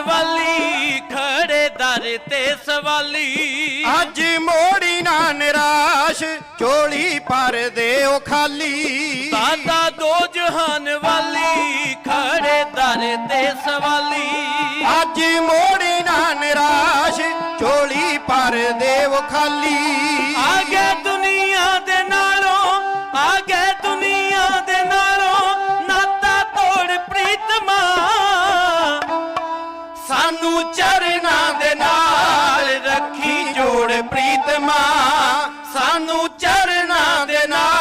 ਵਾਲੀ ਖੜੇ ਦਰ ਤੇ ਸਵਾਲੀ। ਅੱਜ ਮੋੜੀ ਨਾ ਨਿਰਾਸ਼ ਚੋਲੀ ਪਰ ਦਿਓ ਖਾਲੀ। ਦਾਦਾ ਦੋ ਜਹਾਨ ਵਾਲੀ ਖੜੇ ਦਰ ਤੇ ਸਵਾਲੀ। ਅੱਜ ਮੋੜੀ ਨਾ ਨਿਰਾਸ਼ ਚੋਲੀ ਪਰ ਦਿਓ ਖਾਲੀ। ਸਾਨੂੰ ਚਰਨਾਂ ਦੇ ਨਾਲ ਰੱਖੀ ਜੋੜ ਪ੍ਰੀਤਮਾ। ਸਾਨੂੰ